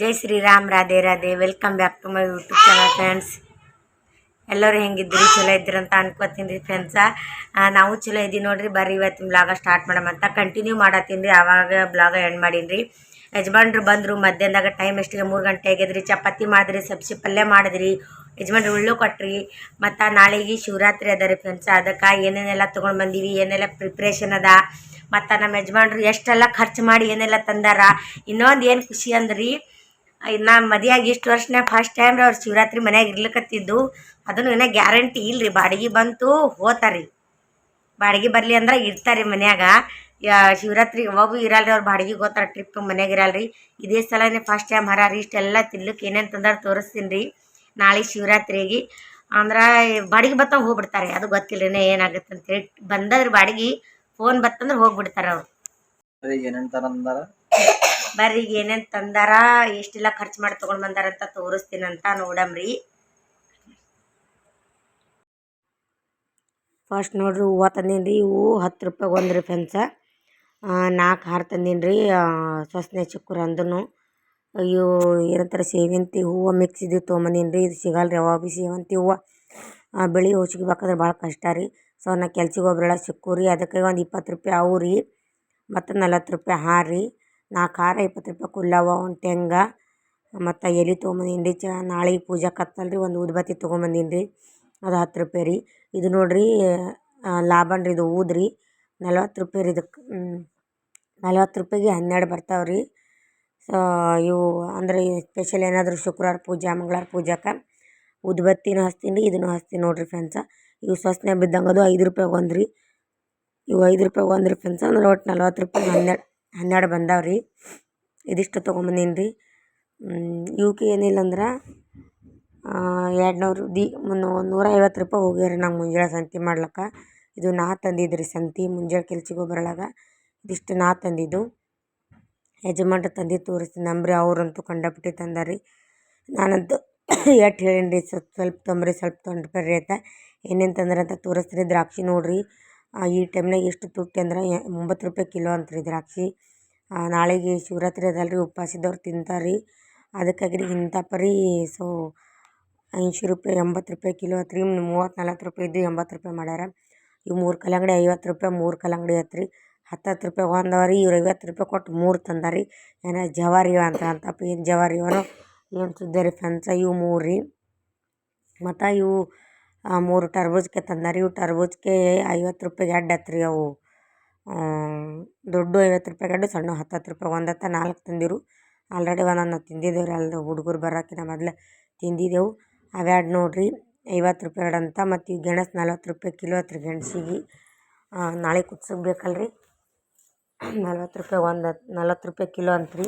Jai Shriram Radhe Radhe. Welcome back to my YouTube channel friends ಎಲ್ಲರೂ ಹೆಂಗಿದ್ರಿ ಚಲೋ ಇದ್ರಂತ ಅನ್ಕೋತೀನಿ ರೀ ಫ್ರೆಂಡ್ಸ ನಾವು ಚಲೋ ಇದ್ದೀವಿ ನೋಡ್ರಿ. ಬರ್ರಿ ಇವತ್ತಿನ ಬ್ಲಾಗ ಸ್ಟಾರ್ಟ್ ಮಾಡಮಂತ ಕಂಟಿನ್ಯೂ ಮಾಡತ್ತೀನಿ ರೀ. ಆವಾಗ ಬ್ಲಾಗ ಎಂಡ್ ಮಾಡೀನಿ ರೀ. ಯಜಮಾನ್ರು ಬಂದರು, ಮಧ್ಯಾಹ್ನದಾಗ ಟೈಮ್ ಎಷ್ಟಿಗೆ ಮೂರು ಗಂಟೆ ಆಗಿದ್ರಿ. ಚಪಾತಿ ಮಾಡಿದ್ರಿ ಸಬ್ಸಿ ಪಲ್ಯ ಮಾಡಿದ್ರಿ. ಯಜಮಾನ್ರು ಉಳ್ಳು ಕೊಟ್ರಿ. ಮತ್ತು ನಾಳೆಗೆ ಶಿವರಾತ್ರಿ ಅದ ರೀ ಫ್ರೆಂಡ್ಸ್ ಅದಕ್ಕೆ ಏನೇನೆಲ್ಲ ತೊಗೊಂಡು ಬಂದೀವಿ? ಏನೆಲ್ಲ ಪ್ರಿಪ್ರೇಷನ್ ಅದ? ಮತ್ತು ನಮ್ಮ ಯಜಮಾನ್ರು ಎಷ್ಟೆಲ್ಲ ಖರ್ಚು ಮಾಡಿ ಏನೆಲ್ಲ ತಂದಾರ, ಇನ್ನೊಂದು ಏನು ಖುಷಿ ಅಂದ್ರಿ ನಾ ಮದುವೆಯಾಗಿ ಇಷ್ಟು ವರ್ಷನೇ ಫಸ್ಟ್ ಟೈಮ್ ಅವ್ರು ಶಿವರಾತ್ರಿ ಮನ್ಯಾಗ ಇರ್ಲಿಕತ್ತಿದ್ದು, ಅದನ್ನು ಏನೇ ಗ್ಯಾರಂಟಿ ಇಲ್ಲ ರೀ ಬಾಡಿಗೆ ಬಂತು ಹೋತಾರಿ. ಬಾಡಿಗೆ ಬರಲಿ ಅಂದ್ರೆ ಇರ್ತಾರೆ ಮನ್ಯಾಗ. ಶಿವರಾತ್ರಿ ಯಾವಾಗೂ ಇರಲ್ರಿ ಅವ್ರು ಬಾಡಿಗೆ ಹೋಗ್ತಾರೆ ಟ್ರಿಪ್ ಮನೆಯಾಗ ಇರಲ್ರಿ. ಇದೇ ಸಲನೇ ಫಸ್ಟ್ ಟೈಮ್ ಹರಾರಿ, ಇಷ್ಟೆಲ್ಲ ತಿನ್ಲಿಕ್ಕೆ ಏನೇನು ತಂದಾರ ತೋರಿಸ್ತೀನಿ ರೀ, ನಾಳೆ ಶಿವರಾತ್ರಿಗೆ. ಅಂದ್ರೆ ಬಾಡಿಗೆ ಬತ್ತ ಹೋಗ್ಬಿಡ್ತಾರೆ, ಅದು ಗೊತ್ತಿಲ್ಲ ಇನ್ನೂ ಏನಾಗುತ್ತೆ ಅಂತೇಳಿ ಬಂದದ್ರ ಬಾಡಿಗೆ ಫೋನ್ ಬತ್ತಂದ್ರೆ ಹೋಗ್ಬಿಡ್ತಾರೆ ಅವ್ರು. ಬರ್ರಿ ಈಗ ಏನೇನು ತಂದಾರ ಎಷ್ಟೆಲ್ಲ ಖರ್ಚು ಮಾಡಿ ತಗೊಂಡ್ ಬಂದಾರ ಅಂತ ತೋರಿಸ್ತೀನಂತ ನೋಡಮ್ರಿ. ಫಸ್ಟ್ ನೋಡ್ರಿ ಹೂವು ತಂದೀನಿ ರೀ ಹೂವು ಹತ್ತು ರೂಪಾಯಿಗೆ ಒಂದು ರೀ ಫ್ರೆಂಡ್ಸ ನಾಲ್ಕು ಹಾರ ತಂದೀನಿ ರೀ ಸೊಸನೆ ಚುಕ್ಕುರ ಅಂದನು. ಅಯ್ಯೋ ಏನಂತಾರೆ ಸೇವಂತಿ ಹೂವು ಮಿಕ್ಸ್ ಇದ್ದು ತೊಗೊಂಬಂದೀನಿ ರೀ ಇದು ಸಿಗಲ್ಲ ರೀ ಯಾವಾಗ ಭೀ ಸೇವಂತಿ ಹೂವು. ಬೆಳೆ ಹೂ ಸಿಗ್ಬೇಕಂದ್ರೆ ಭಾಳ ಕಷ್ಟ ರೀ. ಸೊ ನಾ ಕೆಲ್ಸಿಗೆ ಒಬ್ರಳ ಸಿಕ್ಕು ರೀ ಅದಕ್ಕೆ ಒಂದು ಇಪ್ಪತ್ತು ರೂಪಾಯಿ ಅವು ರೀ, ಮತ್ತು ನಲ್ವತ್ತು ರೂಪಾಯಿ ಹಾರ ರೀ. ನಾಲ್ಕು ಹಾರ ಇಪ್ಪತ್ತು ರೂಪಾಯಿ ಕುಲ್ಲವ ಒಂದು ತೆಂಗ, ಮತ್ತು ಎಲೆ ತೊಗೊಂಬಂದೀನಿ ರೀ. ಚ ನಾಳೆ ಪೂಜೆ ಕತ್ತಲ್ಲ ರೀ ಒಂದು ಊದ್ಬತ್ತಿ ತೊಗೊಂಬಂದೀನಿ ರೀ. ಅದು ಹತ್ತು ರೂಪಾಯಿ ರೀ. ಇದು ನೋಡಿರಿ ಲಾಭನ್ ರೀ, ಇದು ಊದ್ರಿ ನಲ್ವತ್ತು ರೂಪಾಯಿ ರೀ ಇದಕ್ಕೆ ನಲ್ವತ್ತು ರೂಪಾಯಿಗೆ ಹನ್ನೆರಡು ಬರ್ತಾವೆ ರೀ. ಸೊ, ಇವು ಅಂದರೆ ಸ್ಪೆಷಲ್ ಏನಾದರೂ ಶುಕ್ರವಾರ ಪೂಜೆ, ಮಂಗಳವಾರ ಪೂಜೆಗೆ ಊದ್ಬತ್ತಿನೂ ಹಚ್ತೀನಿ ರೀ ಇದನ್ನು ಹಚ್ತೀನಿ ನೋಡಿರಿ ಫ್ರೆಂಡ್ಸ ಇವು ಸೊಸನೆ ಬಿದ್ದಂಗೆ ಅದು ಐದು ರೂಪಾಯಿಗೆ ಒಂದು ರೀ ಇವು ಐದು ರೂಪಾಯಿಗೆ ಒಂದು ರೀ ಫ್ರೆಂಡ್ಸ ಅಂದ್ರೆ ಒಟ್ಟು ನಲ್ವತ್ತು ರೂಪಾಯಿ ಹನ್ನೆರಡು ಹನ್ನೆರಡು ಬಂದಾವೆ ರೀ ಇದಿಷ್ಟು ತೊಗೊಂಬಂದೀನಿ ರೀ ಇವಕ್ಕೆ ಏನಿಲ್ಲ ಅಂದ್ರೆ ಎರಡು ನೂರು ದಿ ನೂರ ಐವತ್ತು ರೂಪಾಯಿ ಹೋಗ್ಯಾರ ನಂಗೆ ಮುಂಜಾನೆ ಸಂತೆ ಮಾಡ್ಲಿಕ್ಕೆ. ಇದು ನಾ ತಂದಿದ್ದು ರೀ ಸಂತೆ ಮುಂಜಾನೆ ಕೆಲ್ಸಕ್ಕೆ ಬರೋಳಾಗ ಇದಿಷ್ಟು ನಾ ತಂದಿದ್ದು. ಯಜಮಾನ್ರು ತಂದಿದ್ದು ತೋರಿಸ್ತೀನಿ ನಂಬ್ರಿ ಅವ್ರಂತೂ ಕಂಡಪಟ್ಟಿ ತಂದಾರಿ ನಾನಂತೂ ಎಷ್ಟು ಹೇಳೀನಿ ರೀ ಸ್ವಲ್ಪ ಸ್ವಲ್ಪ ತೊಂಬರಿ, ಸ್ವಲ್ಪ ತೊಗೊಂಡು ಬರ್ರಿ ಅಂತ ಏನೇನು ತಂದ್ರೆ ಅಂತ ತೋರಿಸ್ತೀನಿ ದ್ರಾಕ್ಷಿ ನೋಡಿರಿ. ಈ ಟೈಮ್ನಾಗ ಎಷ್ಟು ತುಟ್ಟಿ ಅಂದ್ರೆ ಒಂಬತ್ತು ರೂಪಾಯಿ ಕಿಲೋ ಅಂತ ರೀ ದ್ರಾಕ್ಷಿ ನಾಳೆಗೆ ಶಿವರಾತ್ರಿ ಅದಲ್ಲ ರೀ ಉಪವಾಸ ಇದ್ದವ್ರು ತಿಂತಾರೆ ರೀ ಅದಕ್ಕಾಗಿ ರೀ ಇಂಥ ಪರಿ, ಸೊ ಐಂಶಿ ರೂಪಾಯಿ, ಎಂಬತ್ತು ರೂಪಾಯಿ ಕಿಲೋ ಆತ್ರಿ ಮೂವತ್ತು ನಲ್ವತ್ತು ರೂಪಾಯಿ ಇದ್ದು ಎಂಬತ್ತು ರೂಪಾಯಿ ಮಾಡ್ಯಾರ. ಇವು ಮೂರು ಕಲ್ಲಂಗಡಿ ಐವತ್ತು ರೂಪಾಯಿ, ಮೂರು ಕಲ್ಲಂಗಡಿ ಐತ್ರಿ ಹತ್ತು ಹತ್ತು ರೂಪಾಯಿ ಒಂದು ರೀ, ಇವ್ರು ಐವತ್ತು ರೂಪಾಯಿ ಕೊಟ್ಟು ಮೂರು ತಂದಾರಿ. ಏನೋ ಜವಾರಿ ಅಂತ, ಅಂತಪ್ಪ, ಏನು ಜವಾರಿ ಇವನೋ ಸುದ್ದಿ ರೀ ಇವು ಮೂರು ರೀ. ಮತ್ತು ಇವು ಮೂರು ಟರ್ಬೂಜ್ಗೆ ತಂದಾರ. ಇವು ಟರ್ಬೂಜ್ಗೆ ಐವತ್ತು ರೂಪಾಯಿಗೆ ಎರಡು ಆತು ರೀ ಅವು ದೊಡ್ಡ ಐವತ್ತು ರೂಪಾಯಿ ಎರಡು ಸಣ್ಣ ಹತ್ತು ಹತ್ತು ರೂಪಾಯಿ ಒಂದು ಹತ್ತು ನಾಲ್ಕು ತಂದಿರು. ಆಲ್ರೆಡಿ ಒಂದೊಂದು ತಿಂದಿದ್ದೇವೆ ರೀ ಅಲ್ಲಿ ಹುಡುಗರು ಬರೋಕ್ಕಿಂತ ಮೊದಲೇ ತಿಂದಿದ್ದೆವು ಅವೆರಡು ನೋಡಿರಿ, ಐವತ್ತು ರೂಪಾಯಿ ಎರಡು ಅಂತ ಮತ್ತು ಇವು ಗೆಣಸು ನಲ್ವತ್ತು ರೂಪಾಯಿ ಕಿಲೋ ಹತ್ತು ರೀ ಗೆಣಸಿಗೆ ನಾಳೆ ಕುದ್ಸಕ್ಕೆ ಬೇಕಲ್ಲ ರೀ ನಲ್ವತ್ತು ರೂಪಾಯಿ ಒಂದು ನಲ್ವತ್ತು ರೂಪಾಯಿ ಕಿಲೋ ಅಂತ ರೀ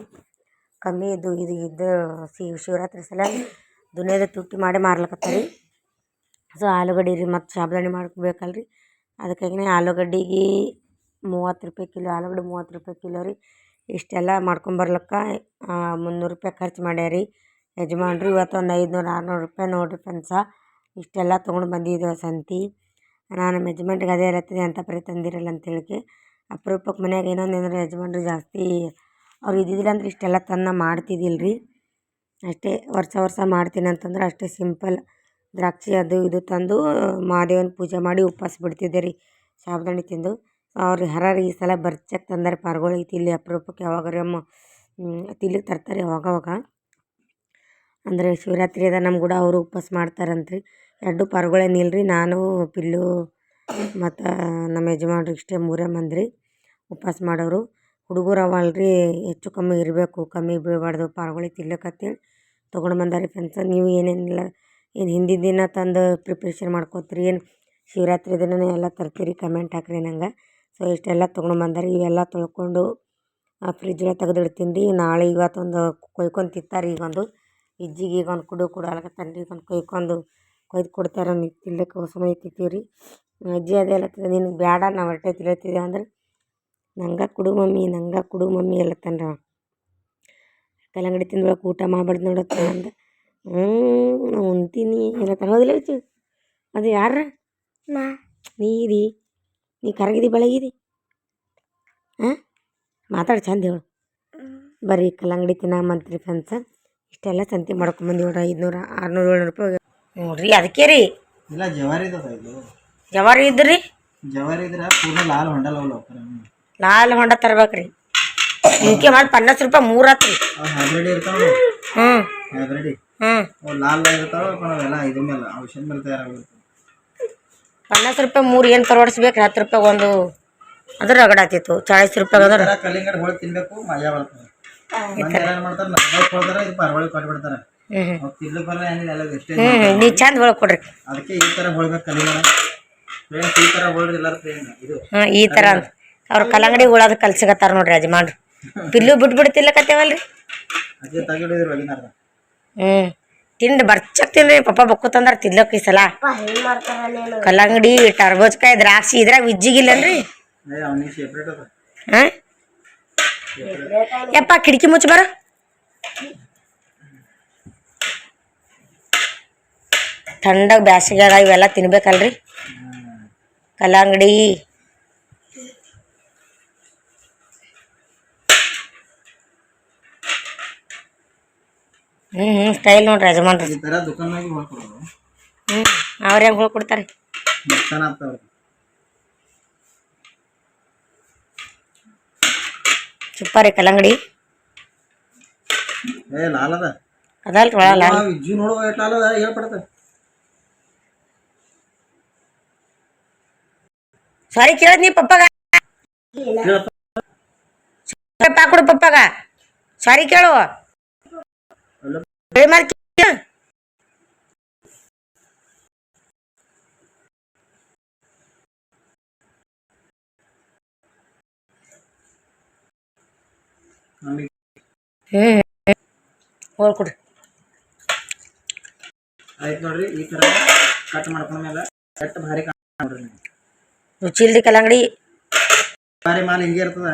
ಕಮ್ಮಿ ಇದು ಇದು ಇದು ಸಿ ಶಿವರಾತ್ರಿ ಸಲ ದುನಿಯಾದ ತುಟ್ಟಿ ಮಾಡಿ ಮಾರ್ಲಕತ್ತಾರ. ರೀ ಸೊ ಆಲೂಗಡ್ಡೆ ರೀ ಮತ್ತು ಸಾಬುದಾನಿ ಮಾಡ್ಬೇಕಲ್ಲ ರೀ ಅದಕ್ಕಾಗಿನೇ ಆಲೂಗಡ್ಡೆಗೆ ಮೂವತ್ತು ರೂಪಾಯಿ ಕಿಲೋ, ಆಲೂಗಡ್ಡೆ ಮೂವತ್ತು ರೂಪಾಯಿ ಕಿಲೋ ರೀ. ಇಷ್ಟೆಲ್ಲ ಮಾಡ್ಕೊಂಬರ್ಲಿಕ್ಕೆ ಮುನ್ನೂರು ರೂಪಾಯಿ ಖರ್ಚು ಮಾಡ್ಯಾರ. ಯಜಮಾನ್ರು ಇವತ್ತು ಒಂದು ಐದುನೂರು, ಆರುನೂರು ರೂಪಾಯಿ ನೋಡಿರಿ ಫ್ರೆಂಡ್ಸ ಇಷ್ಟೆಲ್ಲ ತೊಗೊಂಡು ಬಂದಿದ್ದೇವೆ ಸಂತಿ. ನಾನು ನಮ್ಮ ಯಜಮಾನ್ರಿಗೆ ಅದೇ ಇರತ್ತಿದೆ ಅಂತ ಪರಿ ತಂದಿರಲ್ಲ ಅಂತೇಳಿಕೆ. ಅಪರೂಪಕ್ಕೆ ಮನ್ಯಾಗ ಏನೋ ಅಂದ್ರೆ ಯಜಮಾನ್ರು ಜಾಸ್ತಿ ಅವ್ರು ಇದ್ದಿದ್ದಿಲ್ಲ ಅಂದ್ರೆ ಇಷ್ಟೆಲ್ಲ ತನ್ನ ಮಾಡ್ತಿದ್ದಿಲ್ಲ ರೀ ಅಷ್ಟೇ ವರ್ಷ ವರ್ಷ ಮಾಡ್ತೀನಿ ಅಂತಂದ್ರೆ ಅಷ್ಟೇ ಸಿಂಪಲ್. ದ್ರಾಕ್ಷಿ ಅದು ಇದು ತಂದು ಮಹಾದೇವನ ಪೂಜೆ ಮಾಡಿ ಉಪವಾಸ ಬಿಡ್ತಿದ್ದೆ ರೀ. ಸಾಬುದಾಣಿ ತಿಂದು. ಅವ್ರು ಹರಾರಿ ಈ ಸಲ ಬರ್ಚಕ್ಕೆ ತಂದಾರೆ ಐತಿ ಇಲ್ಲಿ ಅಪರೂಪಕ್ಕೆ ಯಾವಾಗಾರ ಅಮ್ಮ ತಿಲ್ಲಿಗೆ ತರ್ತಾರೆ ಯಾವಾಗವಾಗ ಅಂದರೆ ಶಿವರಾತ್ರಿ ಅದ ನಮ್ಮ ಕೂಡ ಅವರು ಉಪವಾಸ ಮಾಡ್ತಾರಂತ್ರಿ. ಎರಡು ಪಾರ್ಗೊಳೇನಿಲ್ಲ ರೀ ನಾನು, ಪಿಲ್ಲು ಮತ್ತು ನಮ್ಮ ಯಜಮಾನ್ರು ಇಷ್ಟೇ ಮೂರೇ ಮಂದಿ ರೀ ಉಪವಾಸ ಮಾಡೋರು. ಹುಡುಗರು ಅಲ್ಲ ರೀ ಹೆಚ್ಚು ಕಮ್ಮಿ ಇರಬೇಕು, ಕಮ್ಮಿ ಬೀಳಬಾರ್ದು ಪಾರ್ಗೊಳಿಗೆ ತಿನ್ಲಿಕ್ಕಂತೇಳಿ ತೊಗೊಂಡು ಬಂದಾರಿ ಫ್ರೆಂಡ್ಸ ನೀವು ಏನೇನಿಲ್ಲ, ಏನು ಹಿಂದಿನ ದಿನ ತಂದು ಪ್ರಿಪ್ರೇಷನ್ ಮಾಡ್ಕೋತೀರಿ, ಏನು ಶಿವರಾತ್ರಿ ದಿನನೇ ಎಲ್ಲ ತರ್ತೀರಿ ಕಮೆಂಟ್ ಹಾಕ್ರಿ ನಂಗೆ. ಸೊ ಇಷ್ಟೆಲ್ಲ ತೊಗೊಂಡು ಬಂದಾರಿ ಇವೆಲ್ಲ ತೊಳ್ಕೊಂಡು ಫ್ರಿಜ್ ತೆಗೆದಿಡ್ತೀನಿ ರೀ ನಾಳೆ ಇವತ್ತೊಂದು ಕೊಯ್ಕೊಂಡು ತಿಂತಾರೆ ಈಗೊಂದು. ಇಜ್ಜಿಗೆ ಈಗ ಒಂದು ಕುಡು ಕುಡು ಅಲ್ಕತ್ತಾನ ರೀ ಈಗ ಒಂದು ಕೊಯ್ಕೊಂಡು ಕೊಯ್ದು ಕೊಡ್ತಾರೆ, ನೀವು ತಿನ್ಲಿಕ್ಕೆ ಹೊಸ ತಿಂತೀವಿ ರೀ ಅಜ್ಜಿ ಅದೇ ಹೇಳತ್ತಿದೆ ನಿನಗೆ ಬೇಡ ನಾವು ಹೊರಟೆ ತಿಳಿತೀವಿ ಅಂದ್ರೆ ನಂಗೆ ಕೊಡು ಮಮ್ಮಿ ನಂಗೆ ಕೊಡು ಮಮ್ಮಿ ಅಲ್ಲತ್ತನ್ರ ಕಲ್ಲಂಗಡಿ ತಿಂದ್ಬೇಕು ಊಟ ಮಾಡ್ಬಾರ್ದು ನೋಡತ್ತ ಅಂದ. ಹ್ಞೂ ನಾ ಉಣ್ತೀನಿ ಹೇಳತ್ತಾನ ಹೌದಿಲ್ಲ ವಿಚು ಅದು ಯಾರ ನಾ. ನೀರಿ ನೀ ಕರಗಿದಿ ಬೆಳಗಿದಿ. ಹಾಂ ಮಾತಾಡಿ ಚಂದ ಹೇಳು. ಬರೀ ಕಲ್ಲಂಗಡಿ ತಿನ್ನಮಂತ್ರಿ ಫ್ರೆಂಡ್ಸ ಇಷ್ಟೆಲ್ಲ ಸಂತೆ ಮಾಡ್ಕೊಂಬಂದು ನೋಡ್ರಿ ಐದುನೂರ ಆರುನೂರು ಏಳ್ನೂರು ರೂಪಾಯಿ ನೋಡ್ರಿ ಅದಕ್ಕೆ ರೀ. ಇಲ್ಲ ಜವಾರಿ ಜವಾರಿ ಇದ್ರಿ? ಜವಾರಿ ಇದ್ರ ಪೂರ್ಣ ಲಾಲ್ ಹೊಂಡಲ್ ಲಾಲ್ ಹೊಂಡ ತರ್ಬೇಕ್ರಿ. ಇಂಕೆ ಮಾಡಿ ಪನ್ನಾಸ್ ರೂಪಾಯಿ ಮೂರು ಆತ್ರಿ. ಪನ್ನಾಸ್ ರೂಪಾಯಿ ಮೂರು ಏನು ಪರವಡಿಸ್ಬೇಕು ಹತ್ತು ರೂಪಾಯಿ ಒಂದು ಅದು ರಗಡಾತಿತ್ತು ಚಾಳಿಸ್ ರೂಪಾಯಿ ಅದ್ರ. ನೀ ಚಂದ ಹೊಳ್ ಕೊಡ್ರಿ. ಅದಕ್ಕೆ ಈ ತರ ಹೊಳ್ಬೇಕು ಈ ತರ ಹೊಳ್ರಿ ಎಲ್ಲಾರು ಫ್ರೆಂಡ್ ಇದು ಹ್ಞೂ ಈ ಥರ ಅಂತ. ಅವ್ರು ಕಲ್ಲಂಗಡಿ ಉಳೋದು ಕಲ್ಸಿಗತ್ತಾರ ನೋಡ್ರಿ ಯಜಮಾನ್ರು. ಪಿಲ್ಲು ಬಿಟ್ಬಿಡ್ತಿಲ್ಲಕತ್ತೇವಲ್ರಿ ಹ್ಞೂ ತಿಂಡಿ ಬರ್ಚಕ್ ತಿನ್ರಿ ಪಪ್ಪ ಬಕ್ಕು ತಂದಾರ ತಿನ್ಲಕ್ ಈ ಸಲ. ಕಲ್ಲಂಗಡಿ ಟರ್ಬೋಜ್ಕಾಯಿ ದ್ರಾಕ್ಷಿ ಇದ್ರಾಗ ವಿಜ್ಜಿಗಿಲ್ಲನ್ರಿ? ಹಾಂ? ಯಪ್ಪ ಕಿಟಕಿ ಮುಚ್ಚ ಬರ. ಥಂಡಾಗ ಬ್ಯಾಸಿಗ್ಯಾಗ ಇವೆಲ್ಲ ತಿನ್ಬೇಕಲ್ರಿ. ಕಲ್ಲಂಗಡಿ ಹ್ಞೂ ಹ್ಞೂ ಸ್ಟೈಲ್ ನೋಡ್ರಿ ಯಜಮಾನ್ರಿ. ಈ ಥರ ದುಕಾನಾಗಿ ಹೊಳ್ಕೊಡೋದು ಹ್ಞೂ ಅವ್ರು ಹೆಂಗೆ ಹೋಗ್ಕೊಡ್ತಾರೆ ನುಕ್ಸಾನ ಆಗ್ತಾವ್ರಿ ಸೂಪರ್ ರೀ ಕಲ್ಲಂಗಡಿ. ಏ ಲಾಲದ ಅದ. ಅದಲ್ರಿ ಒಳ ಲಾಲ್. ವಿಜ್ಜು ನೋಡುವ ಎಷ್ಟು ಲಾಲ್ ಅದ ಸಾರಿ ಕೇಳದ್ ನೀ ಪಪ್ಪಗ. ಕೊಡು ಪಪ್ಪಗ. ಸಾರಿ ಕೇಳು. ನಮಗೆ ಹ್ಮ್ ಆಯ್ತು ನೋಡ್ರಿ ಈ ಥರ ಕಟ್ ಮಾಡ್ಕೊಂಡ್ಮೇಲೆ ಕಟ್ ಭಾರಿ ನೋಡ್ರಿ ಕಲ್ಲಂಗಡಿ. ಭಾರಿ ಮಾಲ್ ಹಿಂಗೆ ಇರ್ತದ.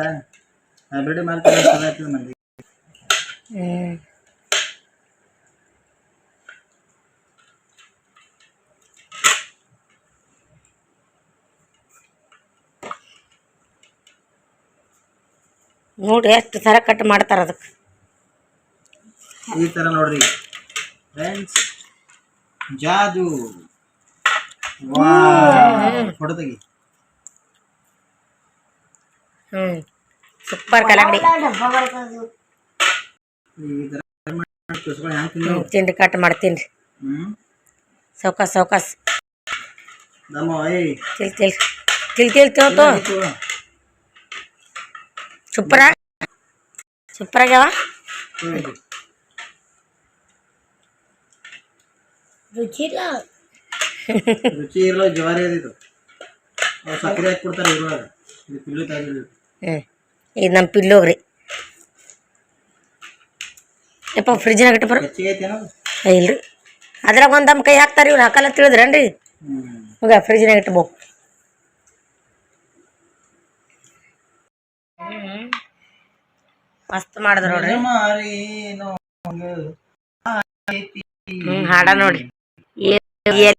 ಹೈಬ್ರಿಡ್ ಮಾಲ್ ಮಂದಿ. ಹ್ಮ್. ನೋಡ್ರಿ ಎಷ್ಟು ಥರ ಕಟ್ ಮಾಡ್ತಾರ ಅದಕ್ಕೆ ಈ ಥರ ನೋಡ್ರಿ. ಫ್ರೆಂಡ್ಸ್ ಜಾದು. ತೆಗಿ ಹ್ಮ್. ಸೂಪರ್ ತಿಂದು ತಿಂಡಿ ಕಟ್ ಮಾಡ್ತೀನಿ ಹ್ಞೂ ಸೌಕಾಸ್ ಸೌಕಾಸ್. ತಿಲ್ ತಿಲ್ ತಿಲ್ ತಿಲ್ ತಿಳ್ತು ಏನಾಗಿತ್ತು? ಸೂಪರ ಸೂಪರ್ ಆಗ್ಯಾವ ಏನಾಗಿತ್ತು? ರುಚಿ ಇರಲ್ಲ ಜವಾರಿ ಅದಿತ್ತು ಅವ್ರು ಸಕ್ಕರೆ ಹಾಕಿ ಕೊಡ್ತಾರೆ ಇರುವಾಗ ಇದು ಪಿಲ್ಲು ತೆಗೆದು ಹ್ಞೂ ಇದು ನಮ್ಮ ಪಿಲ್ಲೋಗ್ರಿ ಯಪ್ಪ ಫ್ರಿಜ್ನಾಗ ಇಟ್ಟು ಬರೋ ಹೆಚ್ಚಿಗೆ ಐತಿ ಏನದು ಇಲ್ರಿ ಅದ್ರಾಗ ಒಂದು ನಮ್ಮ ಕೈ ಹಾಕ್ತಾರೆ ಇವ್ರು ಹಾಕಲ್ಲ ತಿಳಿದ್ರೇನ್ರಿ ಹ್ಞೂ ಈಗ ಫ್ರಿಜ್ನಾಗ ಇಟ್ಬೋ ಮಸ್ತ್ ಮಾಡಿದ್ರು ನೋಡ್ರಿ. ಹ್ಮ್, ಹಾಡ ನೋಡಿ ಏ- ಏ-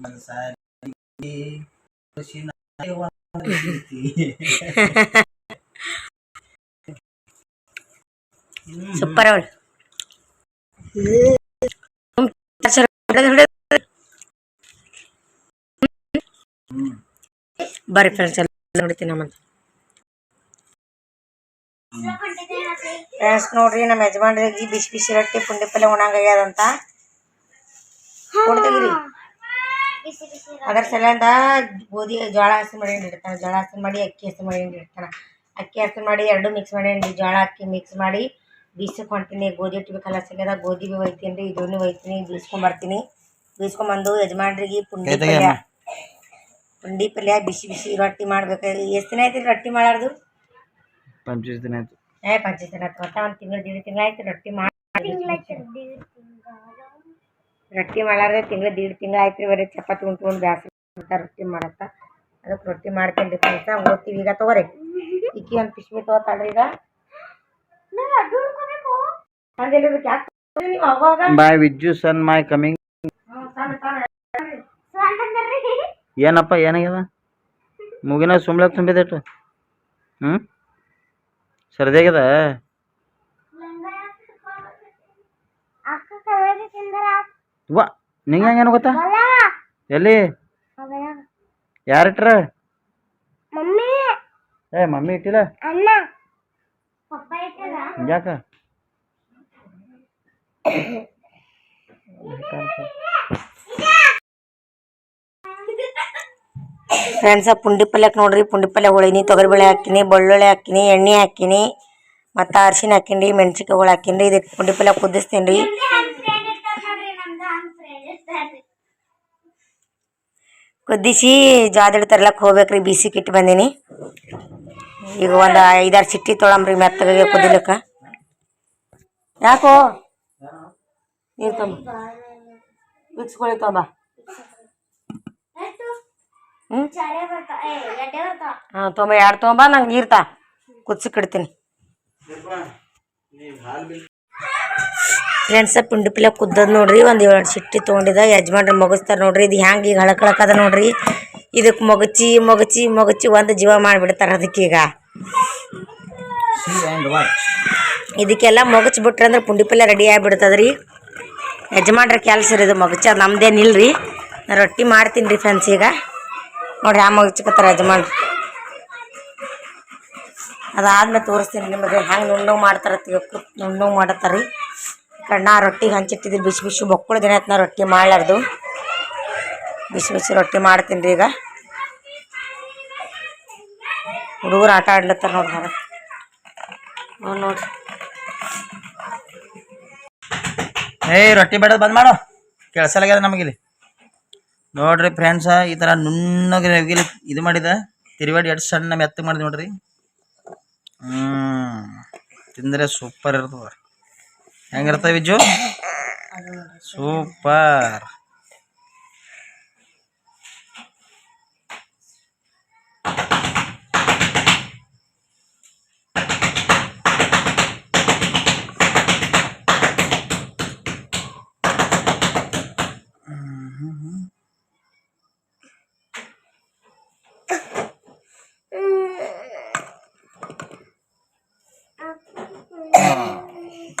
ಮನಸಾರಿ ಖುಷಿ ಸೂಪರ್ ಅವಳು. ಬರ್ರಿ ಫ್ರೆಂಡ್ಸ್ ಎಲ್ಲ ನೋಡ್ತೀನಿ ನಮ್ಮಂತ. ಫ್ರೆಂಡ್ಸ್ ನೋಡ್ರಿ ನಮ್ಮ ಯಜಮಾನ್ರಿಗೆ ಬಿಸಿ ಬಿಸಿ ರೊಟ್ಟಿ ಪುಂಡಿ ಪಲ್ಯ ಉಣಂಗಾಗ್ಯದಂತ? ಕೊಡ್ತೀವಿ ಅದರ ಸಲಿಂದ ಗೋಧಿ ಜೋಳ ಹಸಿ ಮಾಡಿ ಇಡ್ತಾನೆ ಜೋಳ ಹಸಿ ಮಾಡಿ ಅಕ್ಕಿ ಹಸಿ ಮಾಡಿ ಇಡ್ತಾನೆ ಅಕ್ಕಿ ಹಸಿ ಮಾಡಿ ಎರಡು ಮಿಕ್ಸ್ ಮಾಡಿ ಜೋಳ ಅಕ್ಕಿ ಮಿಕ್ಸ್ ಮಾಡಿ ಬೀಸಕ್ಕೆ ಹೊಂಟೀನಿ ಗೋಧಿ ಹಿಟ್ಟು ಬೇಕಲ್ಲ ಸಿಗದ ಗೋಧಿ ಬಿ ಒಯ್ತೀನಿ ರೀ ಇದನ್ನು ಒಯ್ತೀನಿ ಬೀಸ್ಕೊಂಬರ್ತೀನಿ ಬೀಸ್ಕೊಂಬಂದು ಯಜಮಾನ್ರಿಗೆ ಪುಂಡಿ ಪಲ್ಯ ಪುಂಡಿ ಪಲ್ಯ ಬಿಸಿ ಬಿಸಿ ರೊಟ್ಟಿ ಮಾಡ್ಬೇಕು. ಎಷ್ಟು ದಿನ ಆಯ್ತು ರೊಟ್ಟಿ ಮಾಡಾರ್ದು? ಪಂಚೀಸ್ ದಿನ ಆಯ್ತು. ಏ ಪಂಚ ದಿನ ಆಯ್ತು ಒಟ್ಟ ಒಂದು ತಿಂಗಳು ದೀಡ್ ತಿಂಗಳು ಆಯ್ತು ರೊಟ್ಟಿ ಮಾಡಿ ರೊಟ್ಟಿ ಮಾಡಾರ್ದೆ ತಿಂಗಳು ದೀಡ್ ತಿಂಗಳು ಆಯ್ತು ರೀ ಬರೀ ಚಪಾತಿ ಉಂಟ್ಕೊಂಡು ಬ್ಯಾಸರ ಅಂತ ರೊಟ್ಟಿ ಮಾಡತ್ತ. ಅದಕ್ಕೆ ರೊಟ್ಟಿ ಮಾಡ್ಕೊಂಡು ಅಂತ ಓದ್ತೀವಿ ಈಗ ತಗೋರಿ. ಇಕ್ಕಿ ಒಂದು ಪಿಶ್ಮಿ ತಗೋತಾಳ್ರಿ ಈಗ. ಬಾಯ್ ವಿಜ್ಜು ಸನ್ ಮೈ ಕಮಿಂಗ್ ಏನಪ್ಪ ಏನಾಗ್ಯದ? ಮುಗಿನ ಸುಮ್ಲಕ್ ತುಂಬಿದಟ್ಟು ಹ್ಞೂ ಸರ್ದಿ ಆಗ್ಯದ ವಾ ನಿಂಗೆ ಹೆಂಗೇನು ಗೊತ್ತಾ ಎಲ್ಲಿ? ಯಾರಿಟ್ರ? ಏ ಮಮ್ಮಿ ಇಟ್ಟಿಲ್ಲ? ಯಾಕ? ಫ್ರೆಂಡ್ಸ ಪುಂಡಿ ಪಲ್ಯಕ್ಕೆ ನೋಡ್ರಿ. ಪುಂಡಿ ಪಲ್ಯ ಹೊಳೀನಿ ತೊಗರಿಬೇಳೆ ಹಾಕಿನಿ, ಬೆಳ್ಳುಳ್ಳಿ ಹಾಕಿನಿ, ಎಣ್ಣೆ ಹಾಕಿನಿ, ಮತ್ತು ಅರ್ಶಿನ ಹಾಕಿನಿ ಮೆಣಸಿನ್ಕಾಯಿ ಹುಳು ಹಾಕಿನಿ ಇದಕ್ಕೆ ಪುಂಡಿ ಪಲ್ಯ ಕುದಿಸ್ತೀನಿ ರೀ ಕುದಿಸಿ ಜಾದಡಿ ತರ್ಲಕ್ಕೆ ಹೋಗ್ಬೇಕ್ರಿ, ಬಿಸಿ ಕಿಟ್ಟು ಬಂದೀನಿ. ಈಗ ಒಂದು ಐದಾರು ಸಿಟ್ಟಿ ತೊಳಂಬ್ರಿ ಮೆತ್ತಗೆ ಕುದಿಲಿಕ್ಕೆ ಯಾಕೋ? ನೀರು ತೊಂಬ. ಮಿಕ್ಸ್ಕೊಳ್ಳಿ ತೊಂಬ. ಹಾಂ ತೊಂಬ ಎರಡು ತೊಂಬ ನಂಗೆ ನೀರು ತಾ. ಕುದ್ಸಕ್ಕೆ ಇಡ್ತೀನಿ ಫ್ರೆಂಡ್ಸ ಪುಂಡಿ ಪಲ್ಯ ಕುದ್ದದ ನೋಡ್ರಿ, ಒಂದು ಏಳು ಸಿಟ್ಟಿ ತೊಗೊಂಡಿದ, ಯಜಮಾನ್ರಿ ಮೊಗಸ್ತಾರೆ ನೋಡ್ರಿ, ಇದು ಹ್ಯಾಂಗೆ ಈಗ ಹಳಕಳಕದ ನೋಡ್ರಿ. ಇದಕ್ಕೆ ಮೊಗಚಿ ಮೊಗಚಿ ಮೊಗಚಿ ಒಂದು ಜೀವ ಮಾಡಿಬಿಡ್ತಾರೆ ಅದಕ್ಕೀಗ ಇದಕ್ಕೆಲ್ಲ ಮೊಗಚ್ ಬಿಟ್ರೆ ಅಂದ್ರೆ ಪುಂಡಿ ಪಲ್ಯ ರೆಡಿ ಆಗಿಬಿಡ್ತದ್ರಿ. ಯಜಮಾನ್ರ ಕೆಲಸ ರೀ ಇದು ಮೊಗಚ ನಮ್ದೇನಿಲ್ಲ ರೀ ರೊಟ್ಟಿ ಮಾಡ್ತೀನಿ ರೀ ಫ್ರೆಂಡ್ಸ್ ಈಗ. ನೋಡ್ರಿ ಆ ಮೊಗಚ್ಕತ್ತಾರ ಯಜಮಾನ್ರಿ. ಅದಾದ್ಮೇಲೆ ತೋರಿಸ್ತೀನಿ ನಿಮಗೆ ಹೆಂಗೆ ನುಣ್ಣು ಮಾಡ್ತಾರೆ ನುಣ್ಣು ಮಾಡತ್ತಾರ. ರೀ ಕಣ್ಣ ರೊಟ್ಟಿಗೆ ಹಂಚಿಟ್ಟಿದ್ದು ಬಿಸಿ ಬಿಸಿ ಬೊಕ್ಕಳು ದಿನ ಆಯ್ತು ನಾ ರೊಟ್ಟಿ ಮಾಡ್ಲಾರ್ದು. ಬಿಸಿ ಬಿಸಿ ರೊಟ್ಟಿ ಮಾಡ್ತೀನಿ ರೀ ಈಗ. ಹುಡುಗರು ಆಟ ಆಡ್ಲತ್ತಾರ ನೋಡ್ರಿ ಹೊರ ನೋಡ್ರಿ. ಏಯ್, ರೊಟ್ಟಿ ಬೇಡ ಬಂದ್ ಕೆಲಸ ಕೆಳ್ಸಲಾಗ್ಯದ ನಮಗಿಲ್ಲಿ. ನೋಡ್ರಿ ಫ್ರೆಂಡ್ಸ ಈ ತರ ನುಣ್ಣಗೆ ಇದು ಮಾಡಿದ. ತಿರುವಾಡಿ ಎಷ್ಟು ಸಣ್ಣ ಮೆತ್ತ ಮಾಡಿದೆ ನೋಡ್ರಿ. ಹ್ಞೂ ತಿಂದ್ರೆ ಸೂಪರ್ ಇರ್ತದ. ಹೆಂಗಿರ್ತವೆ ವಿಜ್ಜು ಸೂಪರ್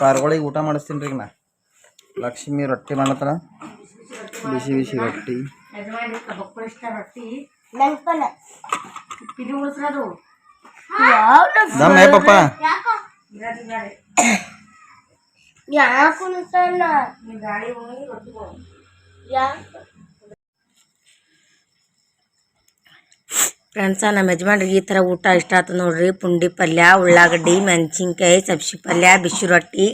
ಕಾರ್ಗಳಿಗೆ ಊಟ ಮಾಡಿಸ್ತೀನಿ ರೀ ಈಗ ನಾ. ಲಕ್ಷ್ಮಿ ರೊಟ್ಟಿ ಮಾಡತ್ತಾರ ಬಿಸಿ ಬಿಸಿ ರೊಟ್ಟಿ. ದಮ್ ಹೇ ಪಪ್ಪ. ಯಾಕೆ ಉಳಿಸಲ್ಲ ಗಾಳಿ ಹೋಗಿ ರೊಟ್ಟಿ ಯಾಕೆ ಫ್ರೆಂಡ್ಸ ನಮ್ಮ ಯಜಮಾನ್ರಿಗೆ ಈ ಥರ ಊಟ ಇಷ್ಟ ಆಯ್ತು ನೋಡ್ರಿ. ಪುಂಡಿ ಪಲ್ಯ, ಉಳ್ಳಾಗಡ್ಡಿ, ಮೆಣಸಿನ್ಕಾಯಿ, ಸಬ್ಸಿ ಪಲ್ಯ, ಬಿಸಿ ರೊಟ್ಟಿ.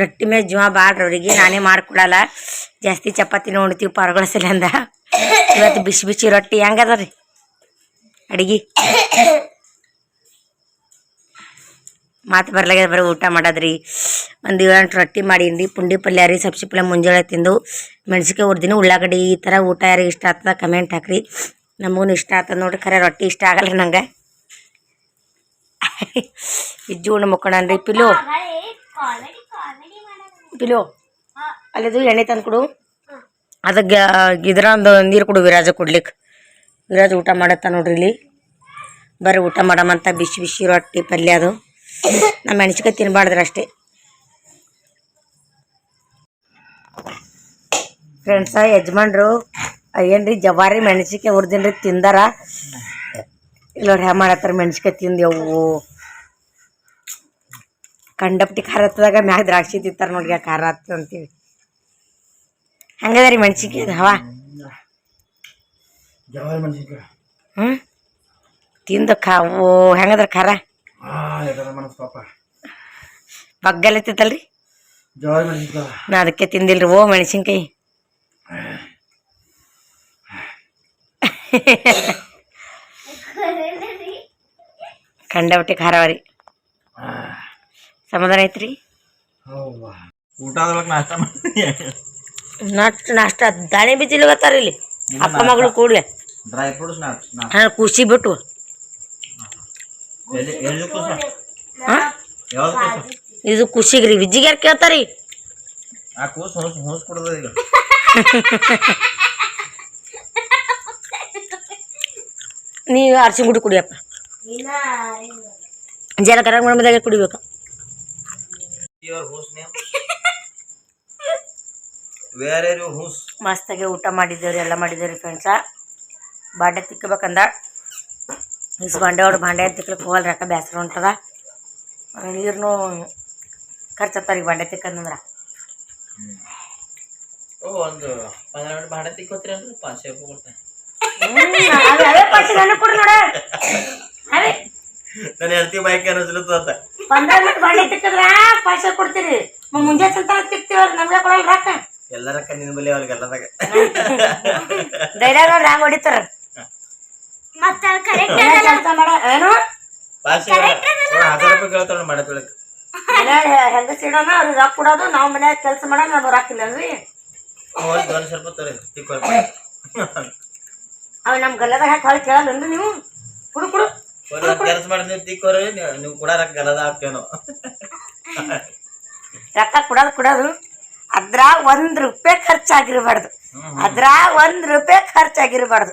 ರೊಟ್ಟಿ ಮೇಲೆ ಜೀವ ಬಾಡ್ರಿ ಅವ್ರಿಗೆ. ನಾನೇ ಮಾಡ್ಕೊಡಲ್ಲ. ಜಾಸ್ತಿ ಚಪಾತಿ ನೋಡ್ತೀವಿ ಪರಗೊಳಿಸಲಿ ಅಂದ ಇವತ್ತು ಬಿಸಿ ಬಿಸಿ ರೊಟ್ಟಿ ಹೆಂಗದ ರೀ? ಅಡಿಗೆ. ಮಾತು ಬರ್ಲಾಗ್ಯದ ಬರೀ ಊಟ ಮಾಡೋದ್ರಿ. ಒಂದು ಏಳೆಂಟು ರೊಟ್ಟಿ ಮಾಡೀನಿ ಪುಂಡಿ ಪಲ್ಯ ರೀ, ಸಬ್ಸಿ ಪಲ್ಯ ಮುಂಜಾನೆ ತಿಂದು. ಮೆಣಸಿನ್ಕಾಯಿ ಹೊಡ್ದಿನಿ ಉಳ್ಳಾಗಡ್ಡಿ ಈ ಥರ ಊಟ ಯಾರಿಗೆ ಇಷ್ಟ ಆಗ್ತದ ಕಮೆಂಟ್ ಹಾಕ್ರಿ. ನಮಗೂ ಇಷ್ಟ ಆಗ್ತದೆ ನೋಡ್ರಿ, ಖರೆ ರೊಟ್ಟಿ ಇಷ್ಟ ಆಗಲ್ಲ ನಂಗೆ. ಜೂಣ ಮುಕ್ಕೊಂಡ್ರಿ ಪಿಲು. ಪಿಲು, ಅಲ್ಲಿದು ಎಣ್ಣೆ ತಂದು ಕೊಡು. ಅದಕ್ಕೆ ಇದರ ಒಂದು ನೀರು ಕೊಡು ವಿರಾಜ ಕೊಡ್ಲಿಕ್ಕೆ ವಿರಾಜ ಊಟ ಮಾಡತ್ತ ನೋಡ್ರಿ ಇಲ್ಲಿ. ಬರ್ರಿ ಊಟ ಮಾಡಮಂತ ಬಿಸಿ ಬಿಸಿ ರೊಟ್ಟಿ ಪಲ್ಯ ಅದು. ನಮ್ಮ ಮೆಣಸಿಕಾಯಿ ತಿನ್ಬಾರ್ದ್ರೆ ಅಷ್ಟೇ. ಫ್ರೆಂಡ್ಸ ಯಜಮಾನ್ರು ಏನ್ರಿ ಜವಾರಿ ಮೆಣಸಿನ್ಕಾಯಿ ಹುರಿದಿನ್ರಿ ತಿಂದಾರ? ಇಲ್ಲವ್ರು ಹ್ಯಾ ಮಾಡತ್ತಾರ ಮೆಣಸಿನ್ಕಾಯಿ ತಿಂದೆವು. ಕಂಡಪಟ್ಟಿ ಖಾರ ಹತ್ತದಾಗ ಮ್ಯಾಗ ದ್ರಾಕ್ಷಿ ತಿಂತಾರ ನೋಡ್ರಿ ಖಾರ ಹತ್ತದ ಅಂತೀವಿ. ಹಂಗದ ರೀ ಮೆಣಸಿನ್ಕಾಯಿ ಅದು ಹವಾ ಹ್ಞೂ ತಿಂದು ಖಾ ಓ ಹೆಂಗದ್ರ ಖಾರ? ಮೆಣಸಿನ್ಕಾಯಿ ನಾ ಅದಕ್ಕೆ ತಿಂದಿಲ್ರಿ ಓ ಮೆಣಸಿನ್ಕಾಯಿ. ಕಂಡಪಟ್ಟಿ ಖಾರವಾರಿ. ಸಮಾಧಾನ ಐತ್ರಿ ಊಟ ನಾಷ್ಟ ನಾಷ್ಟ ನಾಷ್ಟ ದಾಣಿ ಬಿದ್ದಿಲ್ಗತ್ತಾರ ಇಲ್ಲಿ ಅಪ್ಪ ಮಗಳು ಕೂಡ್ಲೆ. ಡ್ರೈ ಫ್ರೂಟ್ಸ್ ಹಾಂ ಖುಷಿ ಬಿಟ್ಟು. ಇದು ಖುಷಿಗೆ ರೀ. ವಿಜ್ಜಿಗೆ ಯಾರು ಕೇಳ್ತಾರಿ? ಆ ಕೂಸು ಹೊಸ್ ಹೊಸ್ ಕೊಡೋದು ಈಗ. ನೀ ಅರ್ಶಿನ ಗುಡಿ ಕುಡಿಯಪ್ಪ. ಜಲಕರ ಮದಾಗ ಕುಡಿಬೇಕು. ಮಸ್ತಾಗೆ ಊಟ ಮಾಡಿದ್ದೇವ್ರಿ ಎಲ್ಲ ಮಾಡಿದ್ದೇವ್ರಿ ಫ್ರೆಂಡ್ಸ ಬಾಂಡೆ ತಿಕ್ಕಬೇಕಂದ? ಇಸ್ ಬಾಂಡೆ ಅವ್ರ ಬಾಂಡೆ ತಿಕ್ಲಿಕ್ಕೆ ಹೋಗಲ್ ರೊಕ್ಕ ಬೇಸರ ಹೊಂಟದ ನೀರ್ನು ಖರ್ಚತ್ತಾರೀಗ ಬಾಂಡೆ ತಿಕ್ಕಂದ್ರ ಒಂದು ಬಾಂಡೆ ತಿಕ್ಕೋತ್ರಿ ಅಂದ್ರೆ ಪಾಸ್ ಕೊಡ್ತೇನೆ. ಅವೇ ಪಟ್ಟಿ ನನಗೆ ಕೊಡು ನೋಡ. ಅವೇ ನನ್ನ ಹೆಂಡತಿ ಬೈಕ್ ಅನ್ನಿಸ್ಲತ್ತ ಪಂದ್ರ ಮಿನಿಟ್ ಬಾಂಡೆ ತಿಕ್ಕಿದ್ರ ಪೈಸೆ ಕೊಡ್ತೀರಿ. ಮ- ಮುಂಜಾನೆ ಸಂತಾನ ತಿಕ್ತೀವ್ರಿ ನಮ್ಗೆ ಕೊಡಲ್ಲ ರೊಕ್ಕ. ಎಲ್ಲರಕ್ಕ ನಿನ್ ಬಲಿ ಅವ್ರಿಗೆ ಎಲ್ಲದಾಗ. ಹ್ಯಾಂಗ ಹೊಡಿತಾರ. ಮತ್ತ ಕರೆಕ್ಟ್ ಕೆಲಸ ಮಾಡ ಏನು? ರೂಪಾಯಿ ಕೇಳ್ತಾಳ ಹೆಂಗಸ್ ಇಡೋಣ ಅವ್ರಿಗೆ ರೊಕ್ಕ ಕೊಡೋದು ನಾವು ಮನ್ಯಾಗ ಕೆಲಸ ಮಾಡೋಣ ನಾವು ರೊಕ್ಕ ಇಲ್ಲನ್ರಿ ಹೋಗಿ ಒಂದ್ ಸ್ವಲ್ಪ ತೋರಿ ತಿಕ್ಕೋರಿ ಅವ್ ನಮ್ ಗಲ್ಲದಾಗ ಹಾಕಿ ಹೊಳ್ ಕೇಳಲ್ಲನ್ರಿ ನೀವು? ಕುಡು ಕುಡು. ಕೆಲಸ ಮಾಡಿ ನೀವು ತಿಕ್ಕೋರಿ ನೀವು ನೀವು ಕೂಡ ರೊಕ್ಕ ಗಲದ ಹಾಕ್ತೇನೋ ರೊಕ್ಕ ಕೊಡೋದು ಕೊಡೋದು. ಅದ್ರ ಒಂದ್ ರೂಪಾಯಿ ಖರ್ಚಾಗಿರ್ಬಾರ್ದು. ಅದ್ರ ಒಂದ್ ರೂಪಾಯಿ ಖರ್ಚಾಗಿರ್ಬಾರ್ದು.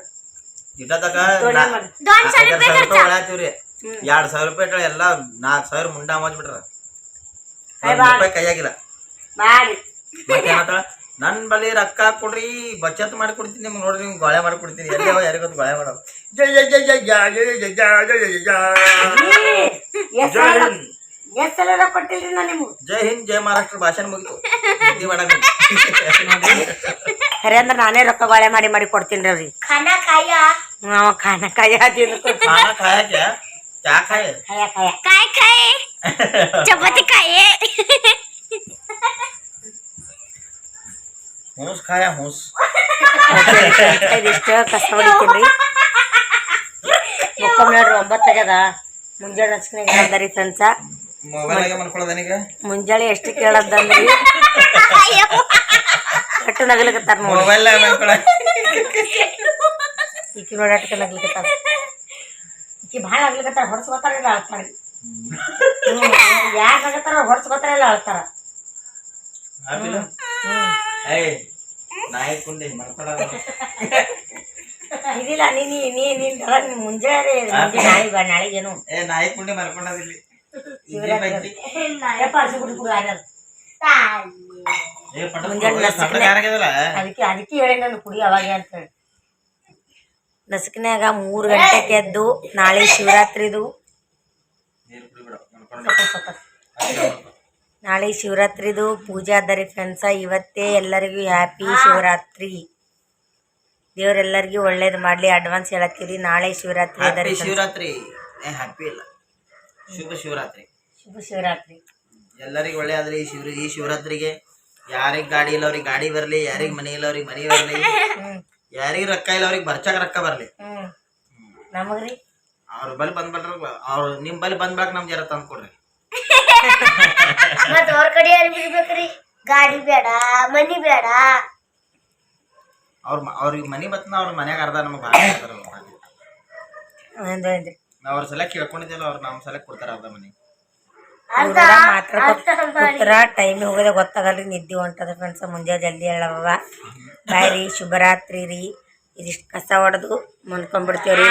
ಎರಡ್ ಸಾವಿರ ರೂಪಾಯಿ ಎಲ್ಲ ನಾಲ್ಕ್ ಸಾವಿರ ಮುಂಡ ಬಿಟ್ರ ಕೈ ಆಗಿಲ್ಲ ಕೈಯಾಗಿಲ್ಲ. ಮಾಡಿ ಮತ್ತೆ ಏನಂತಾಳ ನನ್ ಬಳಿ ರೊಕ್ಕ ಕೊಡ್ರಿ ಬಚತ್ ಮಾಡಿ ಕೊಡ್ತೀನಿ ನಿಮ್ಗೆ ನೋಡ್ರಿ ನಿಮ್ಗೆ ಗೊಳೆ ಮಾಡಿ ಕೊಡ್ತೀನಿ ಎಲ್ಲಿ ಅವ ಯಾರಿಗೊತ್ತು ಗೊಳೆ ಮಾಡೋ ಜೈ ಜೈ ಜೈ ಜೈ ಜೈ ಜೈ ಜೈ ಜೈ ಜೈ ಜೈ ಜೈ ಎಷ್ಟ್ ಸಲ ಎಷ್ಟ್ ಸಲ ರೊಕ್ಕ ಕೊಟ್ಟಿಲ್ರಿ ನಾ ನಿಮ್ಗೆ ಜೈ ಹಿಂದ್ ಜೈ ಮಹಾರಾಷ್ಟ್ರ ಭಾಷಣ ಮುಗಿತು ಹಿಂದಿ ಮಾಡಕ್ ಖರೆ ಅಂದ್ರೆ ನಾನೇ ರೊಕ್ಕ ಬಾಳೆ ಮಾಡಿ ಮಾಡಿ ಕೊಡ್ತೀನಿ ಅವ್ರಿಗೆ ಖಾನಾ ಖಾಯ ನಾವು ಖಾನ ಕಾಯ ತಿಂದು खाना खाया क्या क्या खाए ಕಾಯ ಕಾಯ ಕಾಯ್ ಕಾಯ್ ಚಪಾತಿ ಕಾಯೆ ಹುಣಸ್ ಖಾಯ ಹುಣಸ್ ಇದಿಷ್ಟು ಕಷ್ಟ ಹೊಡಿತೀನಿ ಮುಕ್ಕೊಮ್ಮೆ ನೋಡ್ರಿ ಮುಂಜಾನೆ ಹಚ್ಕೊಂಡಾಗ ಫ್ರೆಂಡ್ಸ ಮುಂಜಾನೆ ಎಷ್ಟು ಕೇಳದ್ದಂದ್ರಿ ಕಟ್ಟು ನಗಲಕತ್ತಾರ ನೋಡಿ ಮೊಬೈಲ್ನಾಗ ಮನ್ಕೊಳ್ಳ ಈಕಿ ಈಕಿ ಭಾಳ ನಗಲಕತ್ತಾರ ಹೊಡ್ಸ್ಕೊತಾರ ಇಲ್ಲ ಅಳ್ತಾರ ಯಾರು ನಗತ್ತಾರ ಹೊಡ್ಸ್ಕೊತಾರ ಇಲ್ಲ ಅಳ್ತಾರ ಹ್ಞೂ ಏಯ್ ನಾಯಿ ಕುಂಡಿ ಇದಿಲ್ಲ ನೀ ನೀ ನೀನ್ ತರ ನೀನ್ ಮುಂಜಾನೆ ಮುಂಜಾನೆ ನಾಳೆ ಬಾ ನಾಳೆಗೇನು. ಏ ನಾಯಿ ಕುಂಡಿ ಮನ್ಕೊಂಡದಿಲ್ಲಿ ಇದೇ ಬೈತಿ. ಯಪ್ಪ ಅರ್ಸಿ ಏ ಪಟ ಮುಂಜಾನೆ ಅದಕ್ಕೆ ಅದಕ್ಕೆ ಹೇಳಿ ನಾನು ಕುಡಿ ಅವಾಗ ಅಂತ ಹೇಳಿ. ನಸಕಿನ್ಯಾಗ ಮೂರು ಗಂಟೆಗೆ ಎದ್ದು ನಾಳೆ ಶಿವರಾತ್ರಿದು. ನೀರು ಕುಡಿಬಿಡ ನಾಳೆ ಶಿವರಾತ್ರಿದು ಪೂಜೆ ಅದರಿ ಫ್ರೆಂಡ್ಸ ಇವತ್ತೇ ಎಲ್ಲರಿಗೂ ಹ್ಯಾಪಿ ಶಿವರಾತ್ರಿ. ದೇವ್ರೆಲ್ಲರಿಗೂ ಒಳ್ಳೇದು ಮಾಡಲಿ ಅಡ್ವಾನ್ಸ್ ಹೇಳತ್ತೀರಿ. ನಾಳೆ ಶಿವರಾತ್ರಿ ಅದರಿ ಹ್ಯಾಪಿ ಶಿವರಾತ್ರಿ. ಏ ಹ್ಯಾಪಿ ಇಲ್ಲ. ಶುಭ ಶಿವರಾತ್ರಿ. ಶುಭ ಶಿವರಾತ್ರಿ. ಎಲ್ಲರಿಗೂ ಒಳ್ಳೆ ಆದ್ರಿ. ಈ ಶಿವ ಈ ಶಿವರಾತ್ರಿಗೆ ಯಾರಿಗೆ ಗಾಡಿ ಇಲ್ಲ ಅವ್ರಿಗೆ ಗಾಡಿ ಬರಲಿ ಯಾರಿಗೆ ಮನೆ ಇಲ್ಲ ಅವ್ರಿಗೆ ಮನೆ ಬರಲಿ ಹ್ಮ್. ಯಾರಿಗ್ ರೊಕ್ಕ ಇಲ್ಲ ಅವ್ರಿಗೆ ಬರ್ಚಾಕ ರೊಕ್ಕ ಬರಲಿ. ಹ್ಮ್. ನಮಗ್ರಿ? ಅವ್ರ ಬಲ್ಲಿ ಬಂದ್ ಬಲ್ರ ಅವ್ರ ನಿಮ್ ಬಲ್ಲಿ ಬಂದ್ ಬಾಕ್ ನಮ್ ಜರ ತಂದ್ ಕೊಡ್ರಿ. ಮತ್ತ ಅವ್ರ ಕಡೆ ಯಾರು ಬಿಡ್ಬೇಕ್ರಿ? ಗಾಡಿ ಬೇಡ ಮನಿ ಬೇಡ. ಅವ್ರ ಅವ್ರಿಗೆ ಮನಿ ಬತ್ನ ಅವ್ರ ಮನ್ಯಾಗ ಅರ್ಧ ನಮಗೆ ಭಾಳ. ಅಂದ್ರಿ ನಾವ್ ಅವ್ರ ಸಲ ಕೇಳ್ಕೊಂಡಿದ್ದೆಲ್ಲ ಅವ್ರು ನಮ್ ಸಲ ಕೊಡ್ತಾರ ಅರ್ಧ ಮನಿ. ಮಾತ್ರ ಟೈಮ್ ಹೋಗೋದೇ ಗೊತ್ತಾಗಲ್ರಿ ನಿದ್ದೆ ಹೊಂಟದ ಫ್ರೆಂಡ್ಸ್ ಮುಂಜಾನೆ ಜಲ್ದಿ ಹೇಳವ ಬಾಯ್ ರೀ ಶುಭರಾತ್ರಿ ರೀ. ಇದಿಷ್ಟು ಕಸ ಹೊಡೆದು ಮನ್ಕೊಂಡ್ಬಿಡ್ತೇವ್ರಿ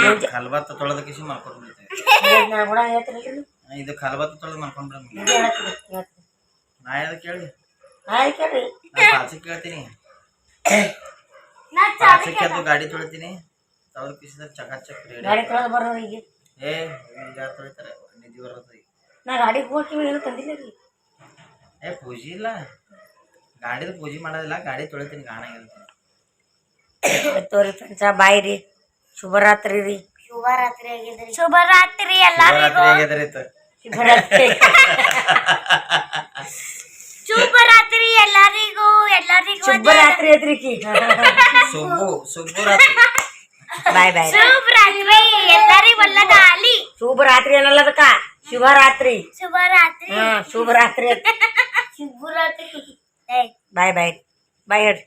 ಮುಂಜೆ ತೊಳೆದಕ್ಕೆ ತೊಳೆದ ನಾ? ಇದು ಕಲಬತ್ತ ತೊಳೆದು ಹೇಳ್ತೀರಿ, ಹೇಳ್ತೀರಿ. ನಾ ಯಾವ್ದು ಕೇಳಿ. ಕೇಳ್ರಿ ಕೇಳ್ತೀನಿ. ನಾ ಪಾಚಿಕ್ ಎದ್ದು ಗಾಡಿ ತೊಳಿತೀನಿ. ತೊಳೆದು ಕಿಸಿದ ಚಕ ಚಕ್ ಗಾಡಿ ತೊಳೆದು ಬರೋರು ಈಗ. ಏ ಯಾರು ತೊಳಿತಾರೆ? ನಿಧಿ ಬರೋದು ನಾ ಗಾಡಿ ಹೋಗ್ತೀವಿ ಏನು ತಂದಿಲ್ಲ ರೀ ಏ ಪೂಜೆ ಇಲ್ಲ. ಗಾಡಿದು ಪೂಜೆ ಮಾಡೋದಿಲ್ಲ ಗಾಡಿ ತೊಳಿತೀನಿ ಗಾಣ ತೋರಿ ಫ್ರೆಂಡ್ಸ ಬಾಯ್ ರೀ. ಶುಭರಾತ್ರಿ ರೀ. ಶುಭರಾತ್ರಿ ಆಗಿದ್ರಿ. ಶುಭರಾತ್ರಿ ಎಲ್ಲರಿಗೂ. ಶುಭ ರಾತ್ರಿ ಎಲ್ಲರಿಗೂ ಎಲ್ಲರಿಗೂ ಶುಭ ರಾತ್ರಿ ಎದ್ರಿಕಿ ಸುಬ್ಬು ಸುಬ್ಬು ರಾತ್ರಿ ಬಾಯ್ ಬಾಯ್ ಶುಭ ರಾತ್ರಿ ಎಲ್ಲರಿಗೂ ಒಳ್ಳೇದಾಗಲಿ ಶುಭ ರಾತ್ರಿ ಏನಲ್ಲದಕ್ಕ ಶುಭ ರಾತ್ರಿ ಶುಭ ರಾತ್ರಿ ಹಾ ಶುಭ ರಾತ್ರಿ ಶುಭ ರಾತ್ರಿ ಬಾಯ್ ಬಾಯ್ ಬಾಯ್ ಹೇಳ್ರಿ